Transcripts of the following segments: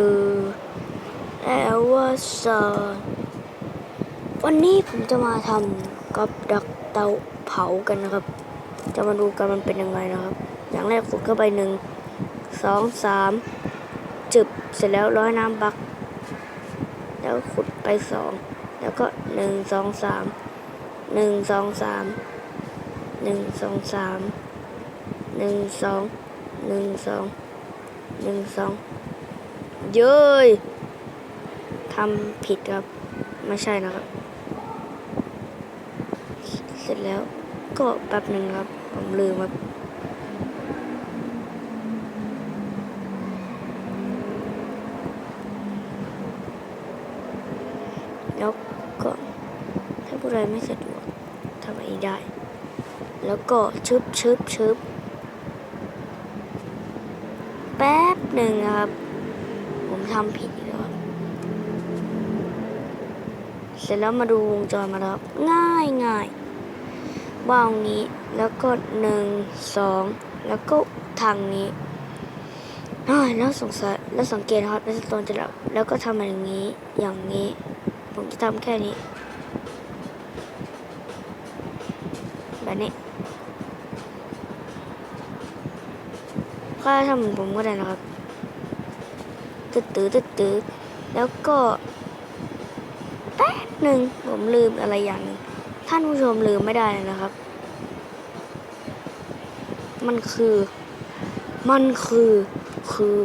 ตือแล้วว่าสอนวันนี้ผมจะมาทำกับดักเตาเผากันนะครับ จะมาดูกันมันเป็นยังไงนะครับ อย่างแรกขุดเข้าไปหนึ่งสองสามจึบเสร็จแล้วร้อยน้ำบัก แล้วขุดไปสองแล้วก็หนึ่งสองสามหนึ่งสองสามหนึ่งสองสามหนึ่งสองหนึ่งสองหนึ่งสอง เย้ยทำผิดครับ ไม่ใช่นะครับ เสร็จแล้วก็แป๊บหนึ่งครับ ผมลืมครับแล้วก็ถ้าผู้ใดไม่สะดวกทำอะไรได้ แล้วก็ชึบชึบชึบแป๊บหนึ่งครับ ทำผิดอีกแล้วเสร็จแล้วมาดูวงจรมาแล้วง่ายง่ายว่างนี้แล้วก็หนึ่งสองแล้วก็ทางนี้อ่าแล้วสงสัยแล้วสังเกตนะครับแล้วตอนจะแล้วแล้วก็ทำอย่างนี้อย่างนี้ ผมจะทำแค่นี้แบบนี้ก็ทำเหมือนผมก็ได้นะครับ ตึ๊ดตื้อตึ๊ดตื้อแล้วก็แป๊บหนึ่งผมลืมอะไรอย่างหนึ่งท่านผู้ชมลืมไม่ได้นะครับ มันคือ มันคือ คือ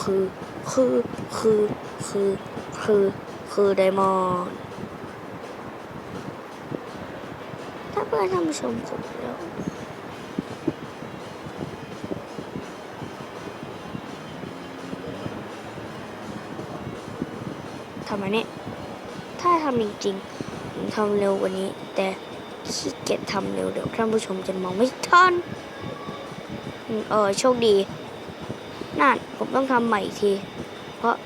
คือคือคือคือคือคือไดมอนด์ถ้าเพื่อนท่านผู้ชมกดแล้วำอันนี้ ถ้าทำจริงๆผมทำเร็วกว่านี้ แต่ขี้เกียจทำเร็วเดี๋ยวท่านผู้ชมจะมองไม่ทันเออโชคดี นั่นผมต้องทำใหม่อีกที เพราะ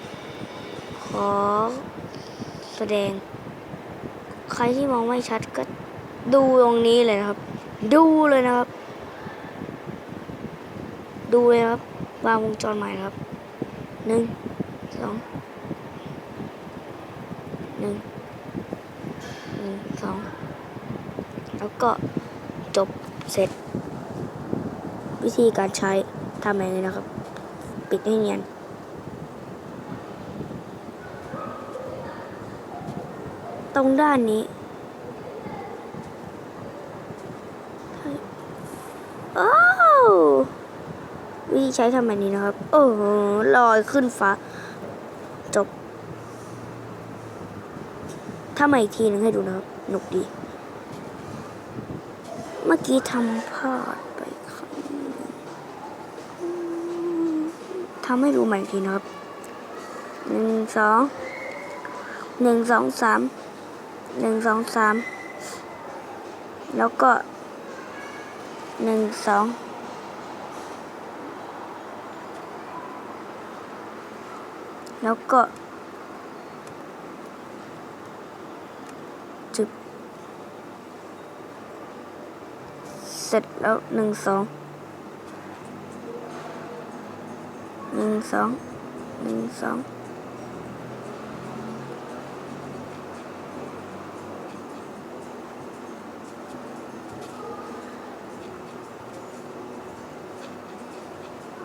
ขอแสดง ใครที่มองไม่ชัดก็ดูตรงนี้เลยนะครับ ดูเลยนะครับ ดูเลยครับวางวงจรใหม่ครับหนึ่งสอง นึ่งหนึ่งสองแล้วก็จบเสร็จ วิธีการใช้ทำแบบนี้นะครับ ปิดให้เนียนตรงด้านนี้โอ้ววิธีใช้ทำแบบนี้นะครับ โอ้โหลอยขึ้นฟ้า จบ ถ้ามาอีกทีหนึงให้ดูนะครับหนุกดี เมื่อกี้ทำพลาดไปครั้งทำให้ดูใหม่อีกทีนะครับหนึ่งสองหนึ่งสองสามหนึ่งสองสามแล้วก็หนึ่งสองแล้วก็ จึบเสร็จแล้วหนึ่งสองหนึ่งสองหนึ่งสอง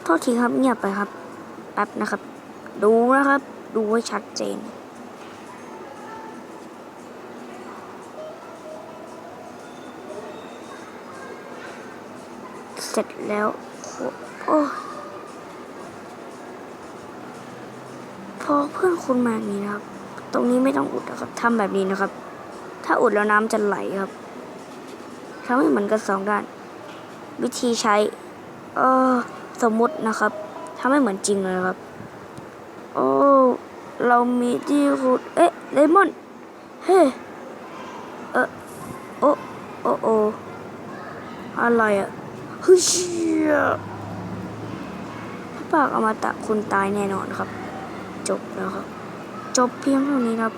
โทษทีครับเงียบไปครับ แป๊บนะครับ ดูนะครับ ดูให้ชัดเจน เสร็จแล้ว โอ้พอเพื่อนคุณมาอย่างนี้นะครับ ตรงนี้ไม่ต้องอุดนะครับทำแบบนี้นะครับ ถ้าอุดแล้วน้ำจะไหลครับทำให้เหมือนกันสองด้าน วิธีใช้ เออสมมุตินะครับทำให้เหมือนจริงเลยครับ โอ้เรามีที่ขุดเอ๊ะเลมอน เฮ้เออโอ้โอ้โออะไรอะ เฮ้ยเชี่ยพระปากอมตะคุณตายแน่นอนครับ จบแล้วครับ จบเพียงเท่านี้ครับ